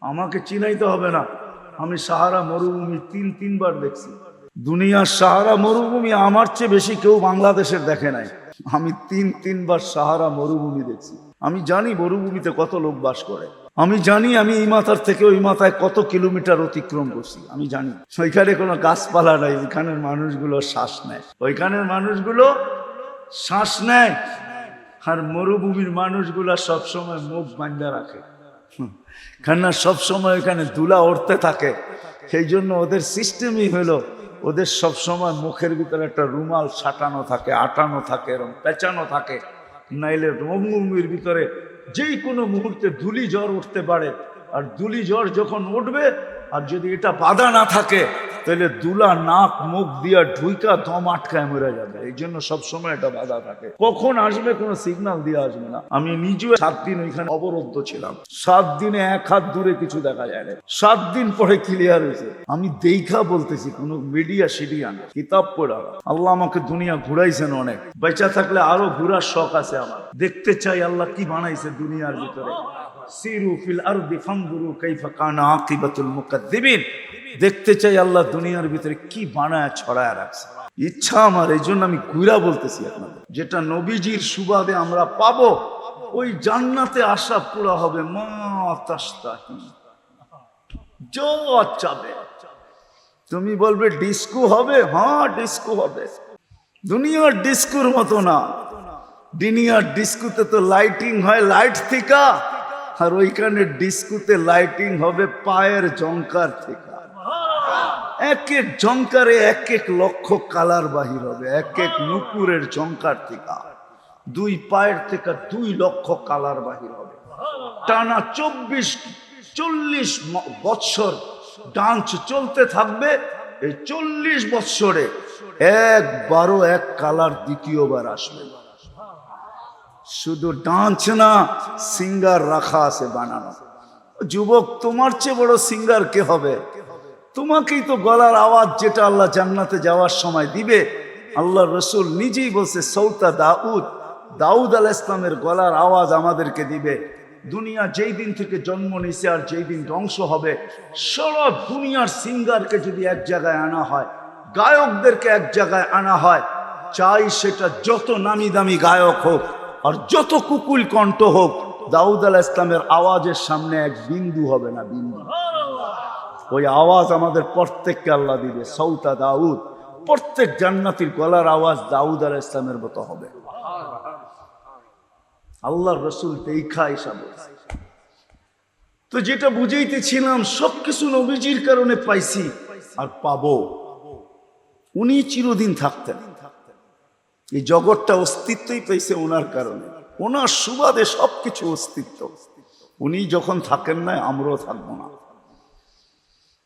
আমাকে চিনাইতে হবে না। আমি সাহারা মরুভূমি তিন, তিনবার দেখছি। দুনিয়ার সাহারা মরুভূমি আমার চেয়ে বেশি কেউ বাংলাদেশের দেখে নাই। আমি তিন, তিনবার সাহারা মরুভূমি দেখছি। আমি জানি মরুভূমিতে কত লোক বাস করে। আমি জানি আমি এই মাথার থেকে ওই মাথায় কত কিলোমিটার অতিক্রম করছি। আমি জানি। ওইখানে কোনো গাছপালা নাই, ওইখানের মানুষগুলো শ্বাস নেয়। ওইখানের মানুষগুলো শ্বাস নেয়। আর মরুভূমির মানুষগুলা সবসময় মুখ বান্ধা রাখে। কেননা সবসময় এখানে দুলা উঠতে থাকে। সেই জন্য ওদের সিস্টেমই হলো, ওদের সবসময় মুখের ভিতরে একটা রুমাল সাটানো থাকে, আটানো থাকে এরকম পেঁচানো থাকে। নাইলে রঙুমির ভিতরে যেই কোনো মুহূর্তে ধুলি জ্বর উঠতে পারে। আর ধুলি জ্বর যখন উঠবে আর যদি এটা বাধা না থাকে, তাহলে দুলা নাক মুখ দিয়া ঢুইকা দম আটকায় মরে যাবে। এই জন্য সবসময় এটা বাধা থাকে। কখন আসবে কোনো সিগন্যাল দিয়ে আসবে না। আমি নিজেও সাত দিন ওইখানে অবরুদ্ধ ছিলাম। সাত দিনে এক হাত দূরে কিছু দেখা যায় না সাত দিন পরে ক্লিয়ার হয়েছে। আমি দেখা বলতেছি, কোনো মিডিয়া সিডিয়া না কিতাব পড়া আল্লাহ আমাকে দুনিয়া ঘুরাইছেন অনেক। বেঁচা থাকলে আরও ঘুরার শখ আছে আমার। দেখতে চাই আল্লাহ কি বানাইছে দুনিয়ার ভিতরে। সিরু ফিল আরদি ফানজুরু কাইফা কানা আকিবাতুল মুকাদ্দিবিন। দেখতে চাই আল্লাহ দুনিয়ার ভিতরে কি বানায়, ছড়ায় রাখছে। ইচ্ছা আমার, এই জন্য আমি কুইরা বলতেছি আপনাদের। যেটা নবীজির সুবাদে আমরা পাবো, ওই জান্নাতে আসা পুরা হবে মা চাবে তুমি বলবে ডিস্কো হবে? হ্যাঁ ডিস্কো হবে। দুনিয়ার ডিস্কুর মতো না। দুনিয়ার ডিস্কুতে তো লাইটিং হয় লাইট থেকে। আর ওইখানে ডিস্কুতে লাইটিং হবে পায়ের জঙ্কার থেকে। এক এক জঙ্কারে এক এক লক্ষ কালার বাহির হবে, এক এক নুপুরের জঙ্কার থেকে। দুই পায়ের থেকে দুই লক্ষ কালার বাহির হবে। টানা চব্বিশ, চল্লিশ বৎসর ডান্স চলতে থাকবে। এই চল্লিশ বৎসরে একবারও এক কালার দ্বিতীয়বার আসবে না। শুধু ডান্স না, সিঙ্গার রাখা আছে বানানো। যুবক, তোমার চেয়ে বড় সিঙ্গার কে হবে? তোমাকেই তো গলার আওয়াজ যেটা আল্লাহ জান্নাতে যাওয়ার সময় দিবে। আল্লাহ রসুল নিজেই বলছে, সৌতা দাউদ দাউদ আল ইসলামের গলার আওয়াজ আমাদেরকে দিবে। দুনিয়া যেই দিন থেকে জন্ম নিছে আর যেই দিন ধ্বংস হবে সারা দুনিয়ার সিঙ্গারকে যদি এক জায়গায় আনা হয়, গায়কদেরকে এক জায়গায় আনা হয়, চাই সেটা যত নামি দামি গায়ক হোক আর যত কুকুল কণ্ঠ হোক, দাউদ আল ইসলামের আওয়াজের সামনে এক বিন্দু হবে না, বিন্দু। ওই আওয়াজ আমাদের প্রত্যেককে আল্লাহ দিবে, সৌতা দাউদ। প্রত্যেক জান্নাতির গলার আওয়াজ দাউদ আল ইসলামের মতো হবে। আল্লাহর রসুল হিসাব তো যেটা বুঝাইতেছিলাম, সবকিছু নবীজির কারণে পাইছি, আর পাবো। উনি চিরদিন থাকতেন। এই জগৎটা অস্তিত্বই পেয়েছে ওনার কারণে। ওনার সুবাদে সবকিছু অস্তিত্ব। উনি যখন থাকেন না, আমরাও থাকব না।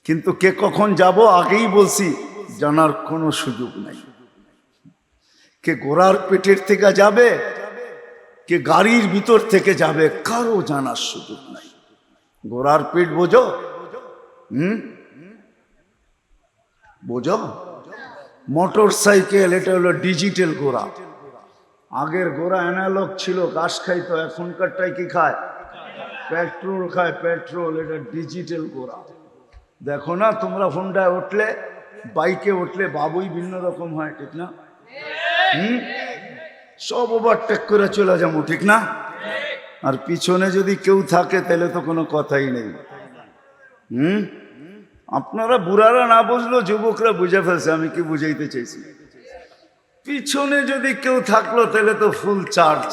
কিন্তু কে কখন যাব, আগেই বলছি, জানার কোনো সুযোগ নাই। কে গোড়ার পেটের থেকে যাবে, কে গাড়ির ভিতর থেকে যাবে, কারও জানার সুযোগ নাই। গোড়ার পেট বোঝো। হুম? বোঝো? মোটর সাইকেল এটা হলো ডিজিটাল গোড়া আগের গোড়া অ্যানালগ ছিল, ঘাস খাইতো, এখনকারটাই কি খায়? পেট্রোল খায়, পেট্রোল, এটা ডিজিটাল গোড়া দেখো না, তোমরা ফোনটায় উঠলে, বাইকে উঠলে, বাবুই ভিন্ন রকম হয়, ঠিক না? হুম? সব ওভারটেক করে চলে যাব, ঠিক না? আর পিছনে যদি কেউ থাকে, তাহলে তো কোনো কথাই নেই। হুম? আপনারা বুড়ারা না বুঝলেও যুবকরা বুঝে ফেলছে, আমি কি বুঝাইতে চাইছি? পিছনে যদি কেউ থাকল, তাহলে তো ফুল চার্জ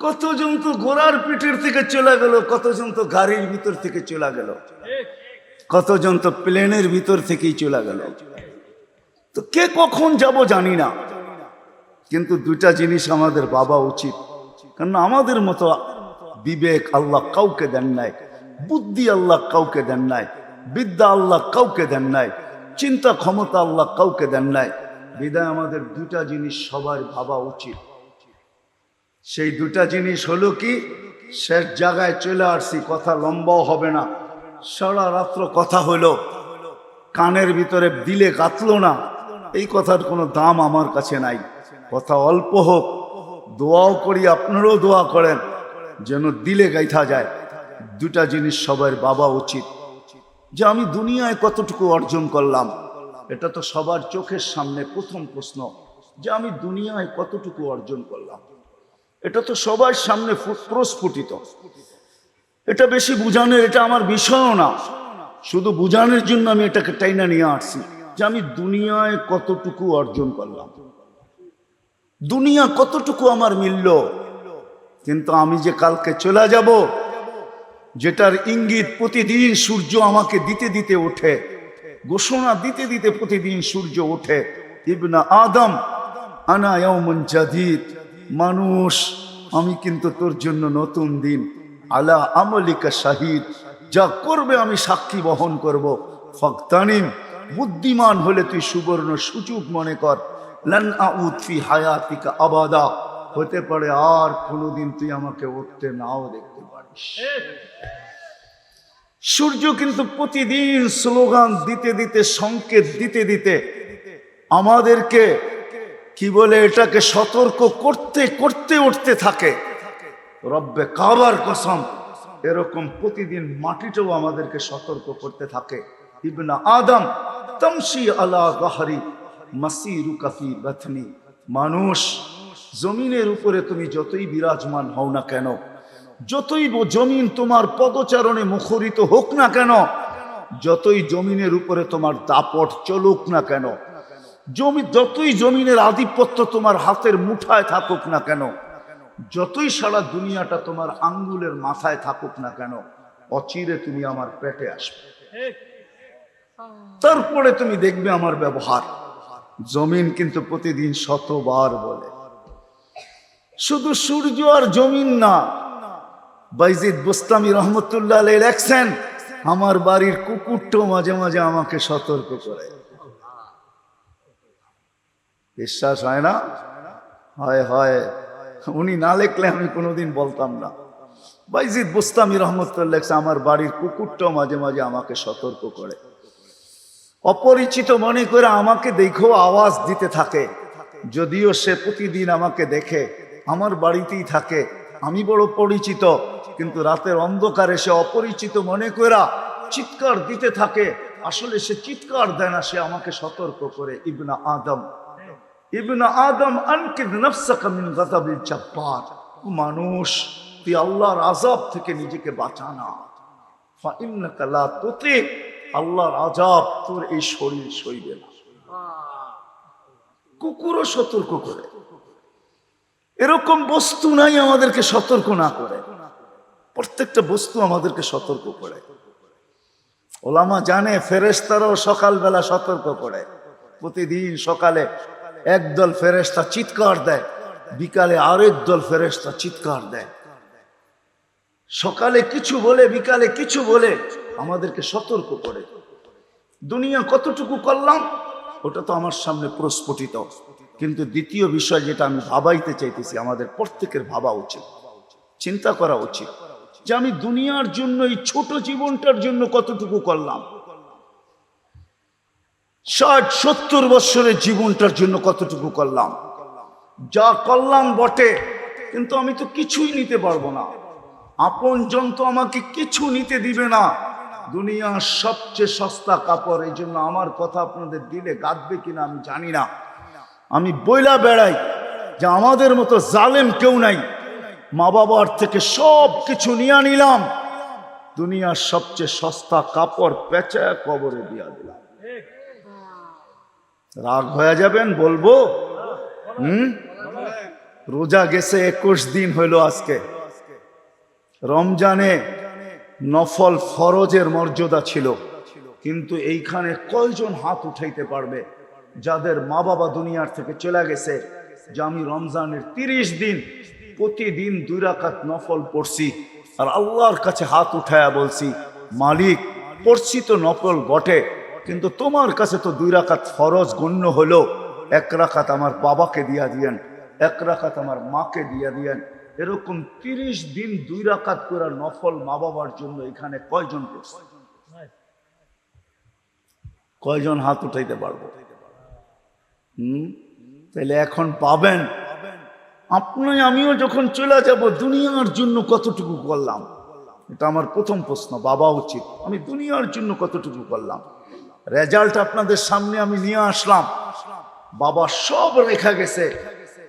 কতজন তো গোড়ার পিঠের থেকে চলে গেল, কতজন তো গাড়ির ভিতর থেকে চলে গেল, কতজন তো প্লেনের ভিতর থেকেই চলে গেল। তো কে কখন যাব জানি না। কিন্তু দুইটা জিনিস আমাদের বাবা উচিত। কারণ আমাদের মতো বিবেক আল্লাহ কাউকে দেন নাই, বুদ্ধি আল্লাহ কাউকে দেন নাই বিদ্যা আল্লাহ কাউকে দেন নাই, চিন্তা ক্ষমতা আল্লাহ কাউকে দেন নাই। বিদায় আমাদের দুটা জিনিস সবার ভাবা উচিত। সেই দুটা জিনিস হলো কি, শেষ জায়গায় চলে আসছি, কথা লম্বাও হবে না। সারা রাত্র কথা হলো, কানের ভিতরে দিলে কাতলো না। এই কথার কোনো দাম আমার কাছে নাই। কথা অল্প হোক, দোয়াও করি, আপনারাও দোয়া করেন, যেন দিলে গাইথা যায়। দুটা জিনিস সবার বাবা উচিত। যে আমি দুনিয়ায় কতটুকু অর্জন করলাম, এটা তো সবার চোখের সামনে প্রথম প্রশ্ন। যে আমি দুনিয়ায় কতটুকু অর্জন করলাম, এটা তো সবার সামনে প্রস্ফুটিত। এটা বেশি বুঝানোর, এটা আমার বিষয়ও না। শুধু বুঝানোর জন্য আমি এটাকে টাইনা নিয়ে আসছি যে আমি দুনিয়ায় কতটুকু অর্জন করলাম। দুনিয়া কতটুকু আমার মিলল, কিন্তু আমি যে কালকে চলে যাব যেটার ইঙ্গিত প্রতিদিন সূর্য আমাকে দিতে দিতে ওঠে। ঘোষণা দিতে দিতে প্রতিদিন সূর্য ওঠে। ইবনা আদম, আনা জাদিদ। মানুষ, আমি কিন্তু তোর জন্য নতুন দিন। আলা আমলিকা শাহিদ। যা করবে আমি সাক্ষী বহন করব। ফক্তানিম, বুদ্ধিমান হলে তুই সুবর্ণ সুযোগ মনে কর। লান আউদ ফি হায়াতিকা আবাদা। হতে পারে আর কোনোদিন তুই আমাকে উঠতে নাও দেখতে পারিস। সূর্য কিন্তু প্রতিদিন স্লোগান দিতে দিতে, সংকেত দিতে দিতে আমাদেরকে কি বলে এটাকে সতর্ক করতে করতে উঠতে থাকে। রব্বে কাবার কসম, এরকম প্রতিদিন মাটিটাও আমাদেরকে সতর্ক করতে থাকে। ইবনা আদম তমসি আলা গাহারি মাসি রুকাফি বাথনি মানুষ জমিনের উপরে তুমি যতই বিরাজমান হও না কেন, যতই জমিন তোমার পদচারণে মুখরিত হোক না কেন, যতই জমিনের উপরে তোমার দাপট চলুক না কেন, জমি যতই জমিনের আধিপত্য তোমার হাতের মুঠায় থাকুক না কেন, যতই সারা দুনিয়াটা তোমার আঙ্গুলের মাথায় থাকুক না কেন, অচিরে তুমি আমার পেটে আসবে। তারপরে তুমি দেখবে আমার ব্যবহার। জমিন কিন্তু প্রতিদিন শতবার বলে। শুধু সূর্য আর জমিন না। বাইজিদ বুস্তামি রহমতুল্লাহ লেখছেন, আমার বাড়ির কুকুরটাও মাঝে মাঝে আমাকে সতর্ক করে। বিশ্বাস হয় না? হয় হয়। উনি না লেখলে আমি কোনোদিন বলতাম না। বাইজিদ বুস্তামি রহমতুল্লাহ লেখছে, আমার বাড়ির কুকুরটাও মাঝে মাঝে আমাকে সতর্ক করে। অপরিচিত মনে করে আমাকে দেখো আওয়াজ দিতে থাকে, যদিও সে প্রতিদিন আমাকে দেখে। আমার বাড়িতেই থাকে। আমি বড় পরিচিত, কিন্তু রাতের অন্ধকারে সে অপরিচিত মনে করা চিৎকার দিতে থাকে। আসলে সে চিৎকার দেয় না, সে আমাকে সতর্ক করে। ইবনা আদম। ইবনা আদম জব্বার। মানুষ, তুই আল্লাহর আজাব থেকে নিজেকে বাঁচানা আল্লাহর আজাব তোর এই শরীর সইবে না। কুকুরও সতর্ক করে। এরকম বস্তু নাই আমাদেরকে সতর্ক না করে। প্রত্যেকটা বস্তু আমাদেরকে সতর্ক করে। ওলামা জানে ফেরেস্তারাও সকালবেলা সতর্ক করে। প্রতিদিন সকালে একদল ফেরেস্তা চিৎকার দেয়, বিকালে আরেক দল ফেরেস্তা চিৎকার দেয়। সকালে কিছু বলে, বিকালে কিছু বলে আমাদেরকে সতর্ক করে। দুনিয়া কতটুকু করলাম, ওটা তো আমার সামনে প্রস্ফুটিত। কিন্তু দ্বিতীয় বিষয় যেটা আমি ভাবাইতে চাইতেছি, আমাদের প্রত্যেকের ভাবা উচিত, চিন্তা করা উচিত যে আমি দুনিয়ার জন্য, এই ছোট জীবনটার জন্য কতটুকু করলাম। ষাট, সত্তর বৎসরের জীবনটার জন্য কতটুকু করলাম। যা করলাম বটে, কিন্তু আমি তো কিছুই নিতে পারব না। আপন জন তো আমাকে কিছু নিতে দিবে না। দুনিয়ার সবচেয়ে সস্তা কাপড়, এই জন্য আমার কথা আপনাদের দিলে গাঁদবে কিনা আমি জানি না। আমি বইলা বেড়াই যে আমাদের মতো জালেম কেউ নাই। মা বাবার থেকে সব কিছু নিয়ে নিলাম। দুনিয়ার সবচেয়ে সস্তা কাপড় পেঁচা কবরে দিয়া দিলাম। রাগ হয়ে যাবেন বলব? হুম? রোজা গেছে, একুশ দিন হইল আজকে। রমজানে নফল ফরজের মর্যাদা ছিল। কিন্তু এইখানে কয়জন হাত উঠাইতে পারবে? যাদের মা বাবা দুনিয়ার থেকে চলে গেছে, যে আমি রমজানের তিরিশ দিন প্রতিদিন দুই রাকাত নফল পড়ছি আর আল্লাহর কাছে হাত উঠায়া বলছি, মালিক, পড়ছি তো নফল বটে, কিন্তু তোমার কাছে তো দুই রাকাত ফরজ গণ্য হলো। এক রাকাত আমার বাবাকে দিয়া দিয়েন, এক রাকাত আমার মাকে দিয়া দিয়েন। এরকম তিরিশ দিন দুই রাকাত করে নফল মা বাবার জন্য এখানে কয়জন করছে কয়জন হাত উঠাইতে পারব? হুম? তাহলে এখন পাবেন। আপনি আমিও যখন চলে যাব, দুনিয়ার জন্য কতটুকু করলাম? এটা আমার প্রথম প্রশ্ন, বাবা উচিত। আমি দুনিয়ার জন্য কতটুকু করলাম? রেজাল্ট আপনাদের সামনে আমি নিয়ে আসলাম। বাবা সব রেখা গেছে।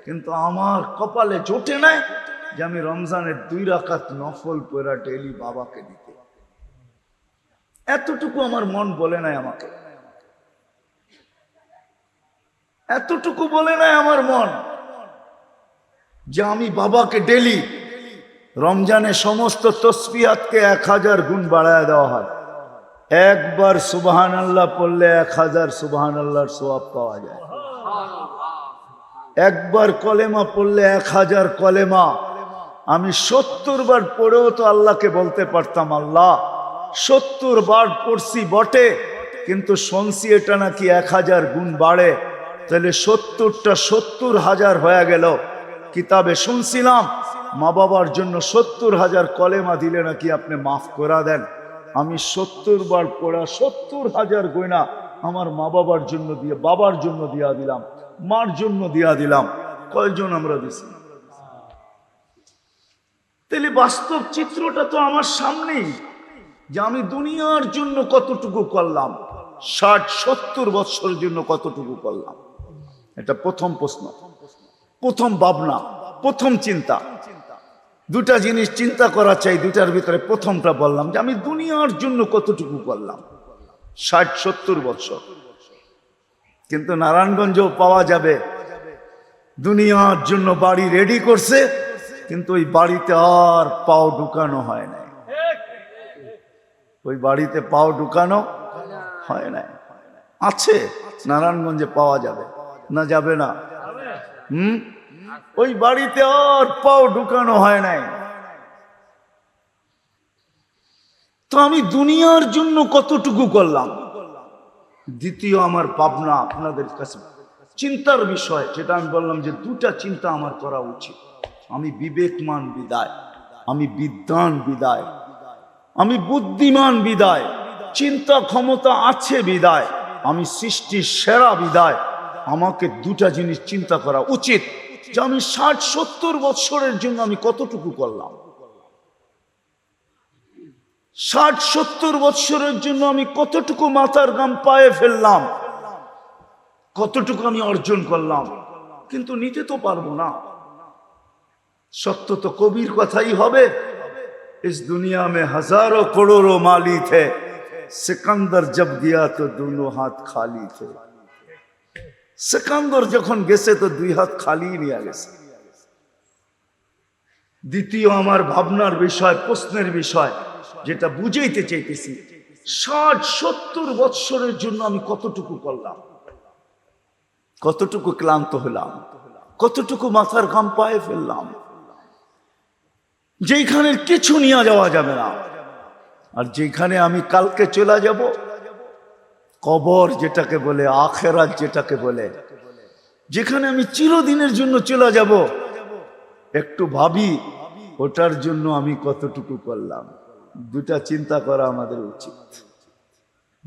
কিন্তু আমার কপালে জোটে নাই যে আমি রমজানের দুই রাকাত নফল পয়রা ডেলি বাবাকে দিতে। এতটুকু আমার মন বলে নাই আমাকে। এতটুকু বলে নাই আমার মন যে আমি বাবাকে ডেলি রমজানে সমস্ত তসফিয়াতকে এক হাজার গুণ বাড়ায় দেওয়া হয়। একবার সুবাহান আল্লাহ পড়লে এক হাজার সুবাহান আল্লাহর সোয়াব পাওয়া যায়। একবার কলেমা পড়লে এক হাজার কলেমা। আমি সত্তর বার পড়েও তো আল্লাহকে বলতে পারতাম, আল্লাহ, সত্তর বার পড়ছি বটে, কিন্তু শুনছি এটা নাকি এক হাজার গুণ বাড়ে। তাহলে সত্তরটা সত্তর হাজার হয়ে গেল। কিতাবে শুনছিলাম, মা বাবার জন্য সত্তর হাজার কলেমা দিলে নাকি আপনি মাফ করা দেন। আমি সত্তর বার পড়া সত্তর হাজার গয়না আমার মা বাবার জন্য দিয়ে, বাবার জন্য দিয়া দিলাম, মার জন্য দিয়া দিলাম। কয়জন আমরা দিছি? তাহলে বাস্তব চিত্রটা তো আমার সামনেই, যে আমি দুনিয়ার জন্য কতটুকু করলাম, ষাট সত্তর বৎসরের জন্য কতটুকু করলাম। এটা প্রথম প্রশ্ন। প্রথম ভাবনা, প্রথম চিন্তা। দুটা জিনিস চিন্তা করা চাই, দুটার ভিতরে প্রথমটা বললাম যে আমি দুনিয়ার জন্য কতটুকু করলাম? ষাট, সত্তর বছর। কিন্তু নারায়ণগঞ্জও পাওয়া যাবে। দুনিয়ার জন্য বাড়ি রেডি করছে, কিন্তু ওই বাড়িতে আর পাও ঢুকানো হয় নাই। ওই বাড়িতে পাও ঢুকানো হয় নাই। আছে, নারায়ণগঞ্জে পাওয়া যাবে। না যাবে না? হুম? ওই বাড়িতে আর পাও ঢুকানো হয় নাই। তো আমি দুনিয়ার জন্য কতটুকু করলাম? দ্বিতীয় আমার পাবনা আপনাদের কাছে। চিন্তার বিষয় যেটা আমি বললাম যে দুটা চিন্তা আমার করা উচিত। আমি বিবেকমান বিদায়, আমি বিদ্যান বিদায়, আমি বুদ্ধিমান বিদায়, চিন্তা ক্ষমতা আছে বিদায়, আমি সৃষ্টির সেরা বিদায়। আমাকে দুটা জিনিস চিন্তা করা উচিত যে আমি ষাট সত্তর বৎসরের জন্য আমি কতটুকু করলাম ষাট সত্তর বৎসরের জন্য আমি কতটুকু মাথার গাম পায়ে ফেললাম কতটুকু আমি অর্জন করলাম কিন্তু নিতে তো পারবো না সত্য তো কবির কথাই হবে इस दुनिया में हजारों करोड़ों माली थे सिकंदर जब गया तो दोनों हाथ खाली थे সিকান্দর যখন গেছে তো দুই হাত খালি নিয়ে গেছে। দ্বিতীয় আমার ভাবনার বিষয়, প্রশ্নের বিষয়, যেটা বুঝাইতে চাইতেছি, ষাট, সত্তর বৎসরের জন্য আমি কতটুকু করলাম? কতটুকু ক্লান্ত হলাম? কতটুকু মাথার ঘাম পায়ে ফেললাম? যেখানে কিছু নিয়ে যাওয়া যাবে না। আর যেখানে আমি কালকে চলে যাব কবর যেটাকে বলে, আখেরাত যেটাকে বলে, যেখানে আমি চিরদিনের জন্য চলে যাব। একটু ভাবি, ওটার জন্য আমি কতটুকু করলাম। দুটা চিন্তা করা আমাদের উচিত।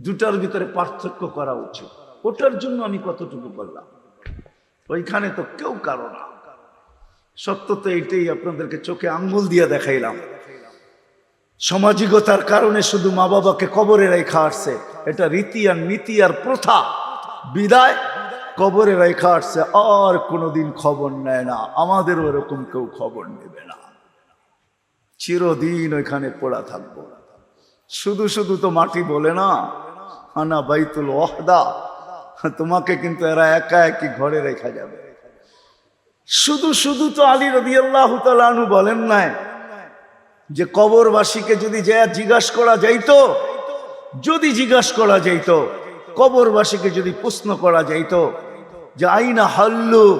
দুটার ভিতরে পার্থক্য করা উচিত। ওটার জন্য আমি কতটুকু করলাম। ওইখানে তো কেউ কারও না। সত্য তো এইটাই আপনাদেরকে চোখে আঙ্গুল দিয়ে দেখাইলাম। সামাজিকতার কারণে শুধু মা বাবাকে কবরে রেখা আসছে। এটা রীতি আর নীতি আর প্রথা। বিদায়, কবরে রেখা আসছে, আর কোনোদিন খবর নেয় না। আমাদের ওরকম কেউ খবর নেবে না। চিরদিন ওইখানে পড়া থাকব। শুধু শুধু তো মাটি বলে না, আনা বাইতুল ওয়াহদা। তোমাকে কিন্তু এরা একা একই ঘরে রেখা যাবে। শুধু শুধু তো আলী রবি আল্লাহ বলেন নাই যে কবরবাসীকে যদি জিজ্ঞাসা করা যাইতো যদি জিজ্ঞাসা করা যাইতো, কবরবাসীকে যদি প্রশ্ন করা যাইতো যে, আইনা হাল্লু,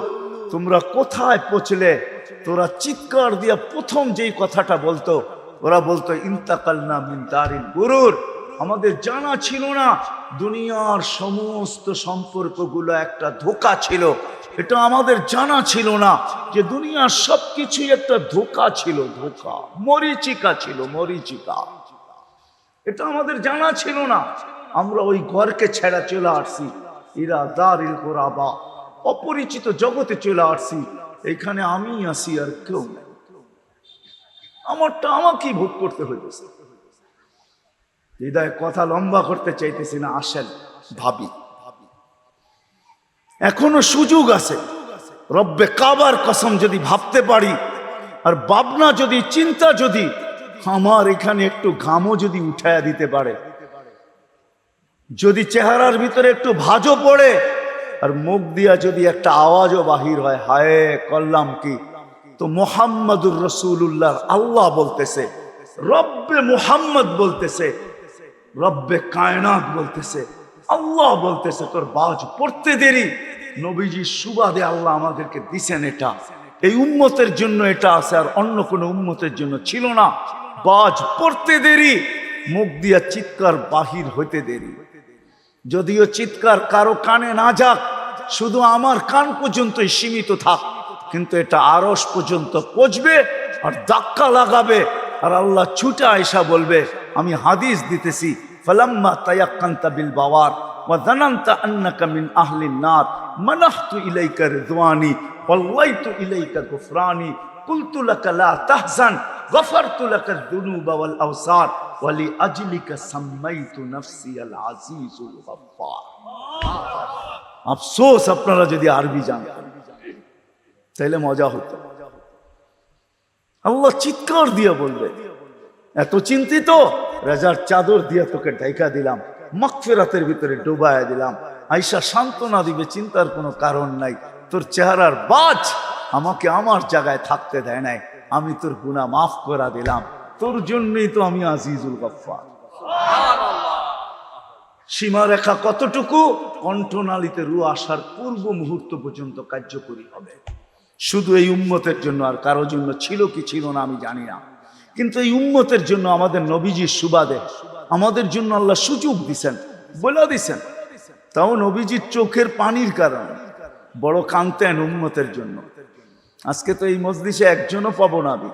তোমরা কোথায় পৌঁছলে? তোরা চিৎকার দিয়া প্রথম যেই কথাটা বলতো, ওরা বলতো ইন্তাকাল না মিন দারিল গুরুর। আমাদের জানা ছিল না, দুনিয়ার সমস্ত সম্পর্কগুলো একটা ধোকা ছিল। এটা আমাদের জানা ছিল না যে, দুনিয়ার সবকিছুই একটা ধোকা ছিল, ধোকা, মরিচিকা ছিল, মরিচিকা। এটা আমাদের জানা ছিল না। আমরা ওই ঘরকে ছেড়া চলে আসছি। ইরা দারিল কোরাবা। অপরিচিত জগতে চলে আসছি। এখানে আমি আসি আর কেউ আমারটা আমাকেই ভোগ করতে হইতেছে। হৃদয় কথা লম্বা করতে চাইতেছি না, আসেন, ভাবি। এখনও সুযোগ আছে। রব্বে কাবার কসম যদি ভাবতে পারি, আর ভাবনা যদি, চিন্তা যদি আমার এখানে একটু ঘামও যদি উঠায়া দিতে পারে, যদি চেহারার ভিতরে একটু ভাজও পড়ে, আর মুখ দিয়া যদি একটা আওয়াজও বাহির হয়, হায়, করলাম কি? তো মোহাম্মদুর রসুল্লাহ আল্লাহ বলতেছে, রব্বে মোহাম্মদ বলতেছে, রব্বে কায়নাত বলতেছে, আল্লাহ বলতেছে, তোর বাজ পড়তে দেরি। নবীজি সুবাদে আল্লাহ আমাদেরকে দিছেন এটা। এই উম্মতের জন্য এটা আছে, আর অন্য কোনো উম্মতের জন্য ছিল না। বাজ পড়তে দেরি, মুখ দিয়া চিৎকার বাহির হইতে দেরি। যদিও চিৎকার কারও কানে না যাক, শুধু আমার কান পর্যন্তই সীমিত থাক, কিন্তু এটা আরস পর্যন্ত পচবে আর ধাক্কা লাগাবে, আর আল্লাহ ছুটে আয়সা বলবে, আমি হাদিস দিতেছি, ফালাম্মা তায়াক্কান্তা বিল বাওয়ার, ওয়া জানান্তা আন্নাকা মিন আহলিন নার, মানাহতু ইলাইকা রিদওয়ানি কুলতুলাকা আফসোস আপনারা যদি আরবি জানতেন তাহলে মজা হতো। আল্লাহ চিৎকার দিয়ে বলবে, এত চিন্তিত? রাজার চাদর দিয়ে তোকে ঢেকা দিলাম মকফেরাতের ভিতরে ডুবায় দিলাম। আইসা সান্ত্বনা দিবে, চিন্তার কোনো কারণ নাই। তোর চেহারার বাজ আমাকে আমার জায়গায় থাকতে দেয় নাই। আমি তোর গুণা মাফ করা দিলাম। তোর জন্যই তো আমি আজিজুল গফ্ফার। সীমারেখা কতটুকু? কণ্ঠনালীতে রু আসার পূর্ব মুহূর্ত পর্যন্ত কার্যকরী হবে। শুধু এই উম্মতের জন্য আর কারও জন্য ছিল কি ছিল না আমি জানি না। কিন্তু এই উম্মতের জন্য আমাদের নবীজির সুবাদে, আমাদের জন্য আল্লাহ সুযোগ দিছেন, বলে দিছেন। তাও নবীজির চোখের পানির কারণে। বড় কান্তেন উম্মতের জন্য। আজকে তো এই মজলিসে একজনও পাবো না আমি।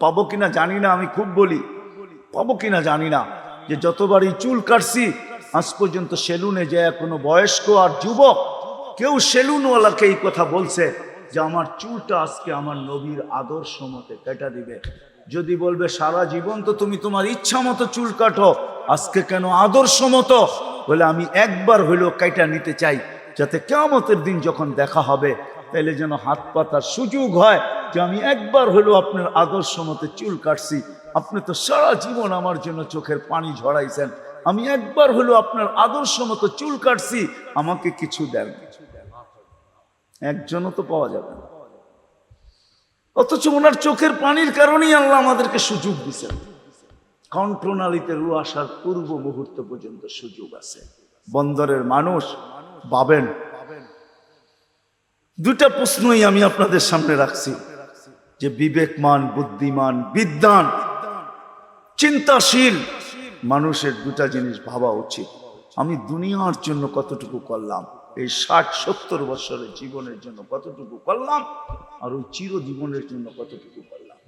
পাবো কিনা জানি না, আমি খুব বলি। পাবো কিনা জানি না। যে যতবারই চুল কাটছি, আজ পর্যন্ত সেলুনে যায় কোনো বয়স্ক আর যুবক, কেউ সেলুনওয়ালাকে এই কথা বলছে যে আমার চুলটা আজকে আমার নবীর আদর্শ মতে কেটা দিবে। যদি বলবে, সারা জীবন তো তুমি তোমার ইচ্ছা মতো চুল কাটো, আজকে কেন আদর্শ মতো? বলে, আমি একবার হইলেও কাইটা নিতে চাই, যাতে কেমতের দিন যখন দেখা হবে তাইলে যেন হাত পাতার সুযোগ হয় যে আমি একবার হলেও আপনার আদর্শ মতে চুল কাটছি। আপনি তো সারা জীবন আমার জন্য চোখের পানি ঝরাইছেন। আমি একবার হলেও আপনার আদর্শ মতো চুল কাটছি। আমাকে কিছু দেন। একজনও তো পাওয়া যাবে না। অথচ ওনার চোখের পানির কারণেই আল্লাহ আমাদেরকে সুযোগ দিচ্ছেন কণ্ঠনালীতে রু আসার পূর্ব মুহূর্ত পর্যন্ত সুযোগ আছে। বন্দরের মানুষ পাবেন দুটা প্রশ্নই আমি আপনাদের সামনে রাখছি। যে বিবেকমান, বুদ্ধিমান বিদ্যান চিন্তাশীল মানুষের দুটা জিনিস ভাবা উচিত। আমি দুনিয়ার জন্য কতটুকু করলাম, এই ষাট, সত্তর বছরের জীবনের জন্য কতটুকু করলাম, আর ওই চিরজীবনের জন্য কতটুকু করলাম?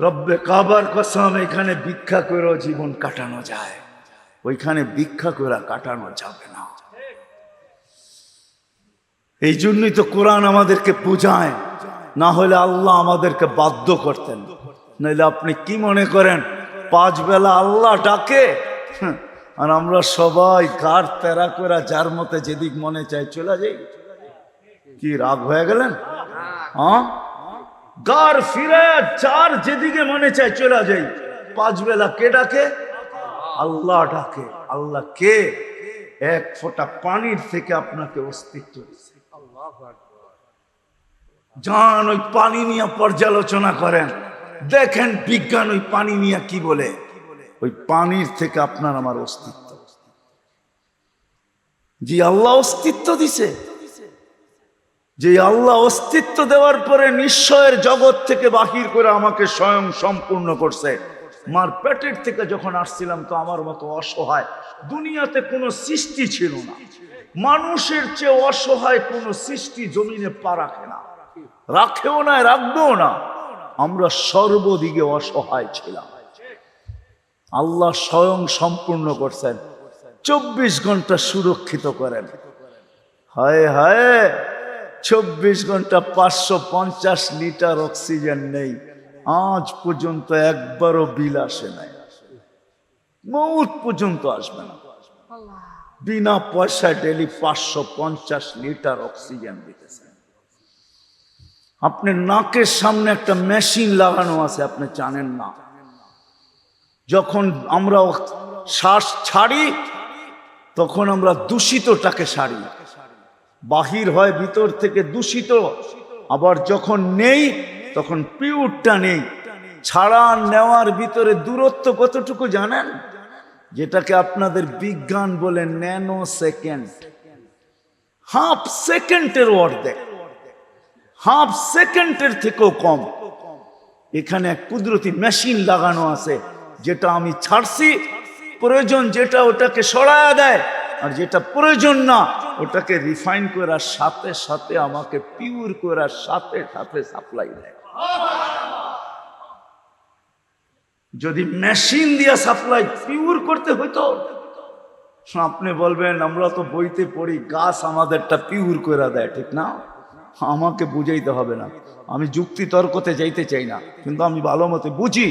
রব্বে কাবার কসম, এখানে ভিক্ষা করেও জীবন কাটানো যায়। ওইখানে ভিক্ষা করে কাটানো যাবে না। এই জন্যই তো কোরআন আমাদেরকে বোঝায়। না হলে আল্লাহ আমাদেরকে বাধ্য করতেন। নইলে আপনি কি মনে করেন? পাঁচ বেলা আল্লাহ ডাকে। আর আমরা সবাই গার তেরা করে যার মতে যেদিক মনে চাই চলে যাই। কি রাগ হয়ে গেলেন? হ্যাঁ? গার ফিরে যার যেদিকে মনে চায় চলে যাই। পাঁচ বেলা কে ডাকে? আল্লাহ ডাকে। আল্লাহ কে? এক ফোঁটা পানির থেকে আপনাকে অস্তিত্ব যান ওই পানি নিয়ে পর্যালোচনা করেন। দেখেন বিজ্ঞান ওই পানি নিয়ে কি বলে। ওই পানির থেকে আপনার আমার অস্তিত্ব। যে আল্লাহ অস্তিত্ব দিছে। যে আল্লাহ অস্তিত্ব দেওয়ার পরে নিশ্চয়ের জগৎ থেকে বাহির করে আমাকে স্বয়ং সম্পূর্ণ করছে। মার পেটের থেকে যখন আসছিলাম তো আমার মতো অসহায়। দুনিয়াতে কোনো সৃষ্টি ছিল না। মানুষের চেয়ে অসহায় কোনো সৃষ্টি জমিনে পা রাখে না। রাখেও না, রাখবেও না। আমরা সর্বদিকে অসহায় ছিলাম। আল্লাহ স্বয়ং সম্পূর্ণ করছেন। চব্বিশ ঘণ্টা সুরক্ষিত করেন। হায় হায়, চব্বিশ ঘণ্টা পাঁচশো পঞ্চাশ লিটার অক্সিজেন নেই। আজ পর্যন্ত একবারও বিল আসে নাই। মৌত পর্যন্ত আসবে না। বিনা পয়সায় ডেলি পাঁচশো পঞ্চাশ লিটার অক্সিজেন দিতেছে। আপনার নাকের সামনে একটা মেশিন লাগানো আছে, আপনি জানেন না। যখন আমরা শ্বাস ছাড়ি, তখন আমরা দূষিতটাকে সারি। বাহির হয়, ভিতর থেকে দূষিত। আবার যখন নেই, তখন পিউরটা নেই। ছাড়া নেওয়ার ভিতরে দূরত্ব কতটুকু জানেন? যেটাকে আপনাদের বিজ্ঞান বলে ন্যানো সেকেন্ড হাফ সেকেন্ডের অর্ধেক। হাফ সেকেন্ডের থেকেও কম। এখানে এক কুদরতি মেশিন লাগানো আছে, যেটা আমি ছাড়ছি। প্রয়োজন যেটা ওটাকে সরায়া দেয়, আর যেটা প্রয়োজন না, ওটাকে রিফাইন করার সাথে সাথে আমাকে পিওর করার সাথে সাথে সাপ্লাই দেয়। যদি মেশিন দিয়া সাপ্লাই পিওর করতে হইতো আপনি বলবেন, আমরা তো বইতে পড়ি, গাছ আমাদেরটা পিওর করে দেয়, ঠিক না? আমাকে বুঝাইতে হবে না। আমি যুক্তি তর্কতে যাইতে চাই না, কিন্তু আমি ভালো মতো বুঝি।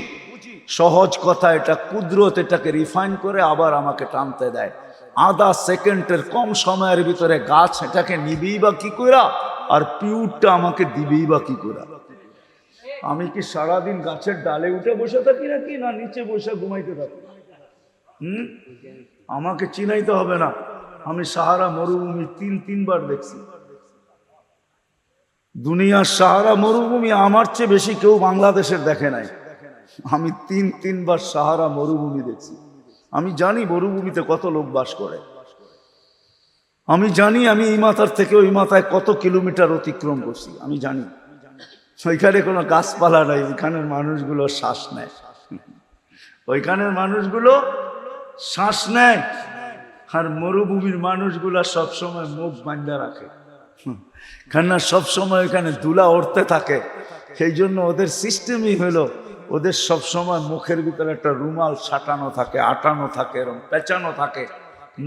সহজ কথা, এটা কুদরত, এটাকে রিফাইন করে আবার আমাকে টানতে দেয়। আধা সেকেন্ডের কম সময়ের ভিতরে গাছ এটাকে নিবেই বা কি করা আর পিউরটা আমাকে দিবেই বা কি করা আমি কি সারাদিন গাছের ডালে উঠে বসে থাকি নাকি না নিচে বসে ঘুমাইতে থাকি? হুম? আমাকে চিনাইতে হবে না। আমি সাহারা মরুভূমি তিন, তিনবার দেখছি। দুনিয়ার সাহারা মরুভূমি আমার চেয়ে বেশি কেউ বাংলাদেশের দেখে নাই। আমি তিন, তিনবার সাহারা মরুভূমি দেখছি। আমি জানি মরুভূমিতে কত লোক বাস করে। আমি জানি আমি এই মাথার থেকে ওই মাথায় কত কিলোমিটার অতিক্রম করছি। আমি জানি। ওইখানে কোনো গাছপালা নাই, ওইখানের মানুষগুলো শ্বাস নেয়। ওইখানের মানুষগুলো শ্বাস নেয়, আর মরুভূমির মানুষগুলো সবসময় মুখ বান্ধা রাখে। কেননা সবসময় ওইখানে দুলা উঠতে থাকে। সেই জন্য ওদের সিস্টেমই হলো, ওদের সবসময় মুখের ভিতরে একটা রুমাল সাটানো থাকে, আটানো থাকে এরকম পেঁচানো থাকে।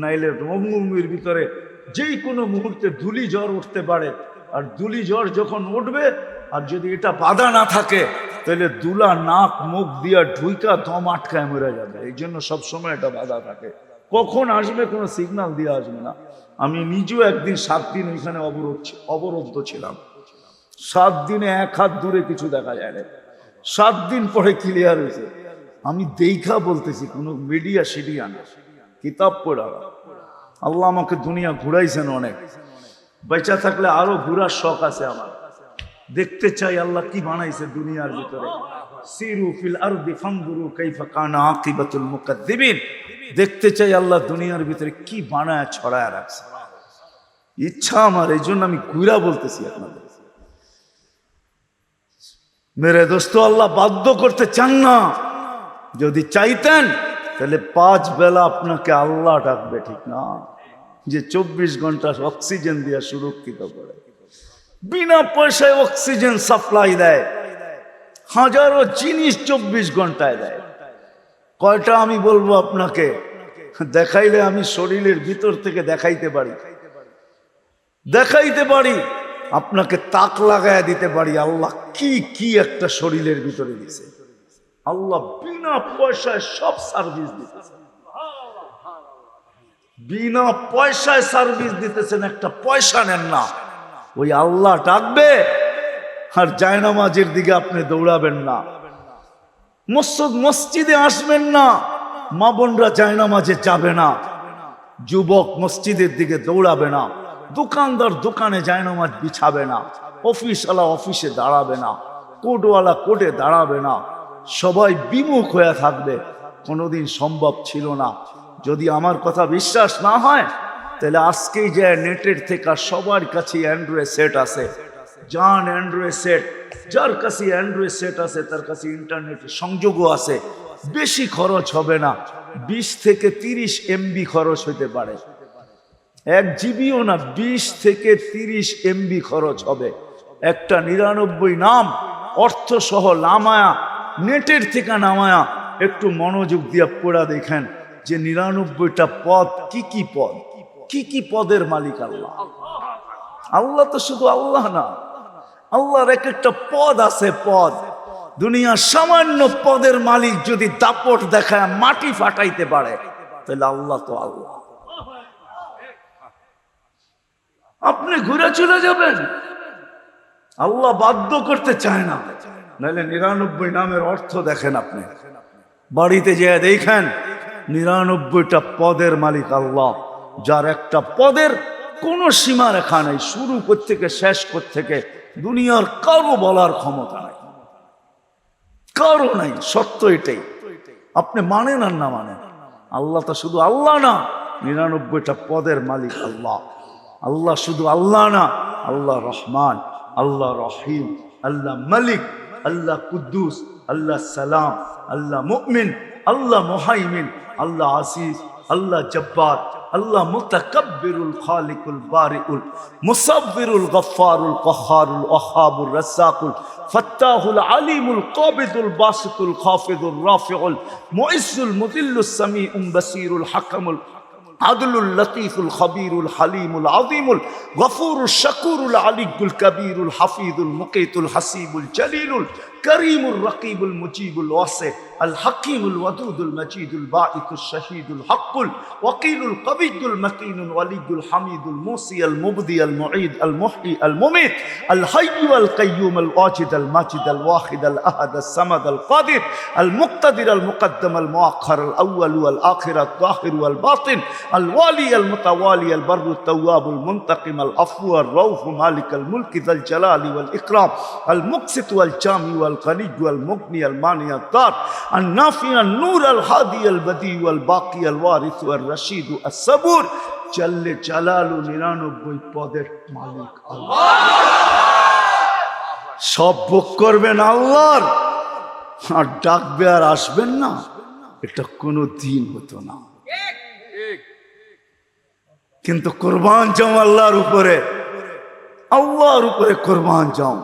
নাইলে মরুভূমির ভিতরে যেই কোনো মুহূর্তে ধুলি জ্বর উঠতে পারে, আর ধুলি জ্বর যখন উঠবে আর যদি এটা বাধা না থাকে, তাহলে দুলা নাক মুখ দিয়া ঢুইকা দম আটকায় মরে যাবে। এই জন্য সবসময় এটা বাধা থাকে। কখন আসবে কোনো সিগন্যাল দিয়ে আসবে না। আমি নিজেও একদিন, সাত দিন ওইখানে অবরোধ অবরুদ্ধ ছিলাম। সাত দিনে এক হাত দূরে কিছু দেখা যায় না সাত দিন পরে ক্লিয়ার হয়েছে। আমি দেখা বলতেছি, কোনো মিডিয়া সিডিয়া না। কিতাব পড়া। আল্লাহ আমাকে দুনিয়া ঘুরাইছেন অনেক। বেঁচা থাকলে আরও ঘুরার শখ আছে আমার। দেখতে চাই আল্লাহ কি বানাইছে দুনিয়ার ভিতরে। সিরু ফিল আরদি ফানদুরু কাইফা কানা আকিবাতুল মুকাদ্দিবিন। দেখতে চাই আল্লাহ দুনিয়ার ভিতরে কি বানায়, ছড়ায় রাখছে। ইচ্ছা আমার, এই জন্য আমি ঘুরা বলতেছি আপনাদের। মেরে দোস্ত, আল্লাহ বাধ্য করতে চান না। যদি চাইতেন, তাহলে পাঁচ বেলা আপনাকে আল্লাহ ডাকবে, ঠিক না? যে চব্বিশ ঘণ্টা অক্সিজেন দিয়ে সুরক্ষিত করে। বিনা পয়সায় অক্সিজেন সাপ্লাই দেয়। হাজারো জিনিস চব্বিশ ঘন্টায় দেয়। কয়টা আমি বলব আপনাকে? দেখাইলে আমি শরীরের ভিতর থেকে দেখাইতে পারি। দেখাইতে পারি, আপনাকে তাক লাগায় দিতে পারি। আল্লাহ কি কি একটা শরীরের ভিতরে দিছে। আল্লাহ বিনা পয়সায় সব সার্ভিস দিতেছে। বিনা পয়সায় সার্ভিস দিতেছেন, একটা পয়সা নেন না। ওই আল্লাহ ডাকবে আর জায়নামাজের দিকে আপনি দৌড়াবেন না। মসজিদ মসজিদে আসবেন না, মা বোনরা জায়নামাজে যাবে না, যুবক মসজিদের দিকে দৌড়াবে না, দোকানদার দোকানে জায়নামাজ বিছাবে না, অফিসওয়ালা অফিসে দাঁড়াবে না, কোর্টওয়ালা কোর্টে দাঁড়াবে না, সবাই বিমুখ হয়ে থাকবে। কোনোদিন সম্ভব ছিল না। যদি আমার কথা বিশ্বাস না হয় তাহলে আজকেই যে নেটের থেকে সবার কাছে অ্যান্ড্রয়েড সেট আছে। যান অ্যান্ড্রয়েড সেট যার কাছে অ্যান্ড্রয়েড সেট আছে, তার কাছে ইন্টারনেট সংযোগও আছে। বেশি খরচ হবে না, বিশ থেকে তিরিশ এমবি খরচ হতে পারে। এক জিবিও না, বিশ থেকে তিরিশ এমবি খরচ হবে। একটা নিরানব্বই নাম অর্থ সহ নামায়া, নেটের থেকে নামায়া, একটু মনোযোগ দিয়ে পড়া দেখেন যে নিরানব্বইটা পদ কি কি পদ। কি কি পদের মালিক আল্লাহ? আল্লাহ তো শুধু আল্লাহ না, আল্লাহর এক একটা পদ আছে পদ। দুনিয়ার সামান্য পদের মালিক যদি দাপট দেখায়, মাটি ফাটাইতে পারে, তাহলে আল্লাহ তো আল্লাহ। আপনি ঘুরে চলে যাবেন। আল্লাহ বাধ্য করতে চায় না, নাহলে নিরানব্বই নামের অর্থ দেখেন আপনি। বাড়িতে যেয়ে দেখেন, নিরানব্বইটা পদের মালিক আল্লাহ। যার একটা পদের কোনো সীমা রেখা নেই, শুরু থেকে শেষ থেকে দুনিয়ার কারও বলার ক্ষমতা নাই। কারও নাই সত্য এটাই। আপনি মানেন আর না মানেন? আল্লাহ তো শুধু আল্লাহ না, নিরানব্বইটা পদের মালিক আল্লাহ। আল্লাহ শুধু আল্লাহ না, আল্লাহ রহমান, আল্লাহ রহিম, আল্লাহ মালিক, আল্লাহ কুদ্দুস, আল্লাহ সালাম, আল্লাহ মুমিন, আল্লাহ মোহাইমিন, আল্লাহ আসিস আল্লাহ জব্বার। আল্লাহ মুতাকাব্বিরুল খালিকুল বারিউল মুসাব্বিরুল গফফারুল কহারুল ওয়াহাবুর রাসাকুল ফাত্তাহুল আলিমুল কাবিদুল বাসিতুল খাফিদুল রাফিউল মুইজ্জুল মুদিল্লুস সামিউম বাসিরুল হাকামুল عدل اللطيف الخبير الحليم العظيم الغفور الشكور العلي الكبير الحفيظ المقيت الحسيب الجليل الكريم الرقيب المجيب الواسع الحكيم الودود المجيد الباعث الشهيد الحق الوكيل القوي المكين الولي الحميد الموصي المبدي المعيد المحيي المميت الحي القيوم الواجد الماجد الواحد الأحد الصمد القادر المقتدر المقدم المؤخر الأول والآخر الظاهر والباطن الوالي المتوالي البر التواب المنتقم العفو الروف مالك الملك ذا الجلال والإكرام المقسط والجامي والغني والمغني المانع الدار النافع النور الهادي البديع والباقي الوارث والرشيد الصبور جل جلاله নিরানব্বই পদের মালিক আল্লাহ সব ভোগ করবেন আল্লাহর আর ডাকবে আর আসবেন না এটা কোনো দিন হতো না কিন্তু কোরবান যাও আল্লাহর উপরে আল্লাহর উপরে কোরবান যাও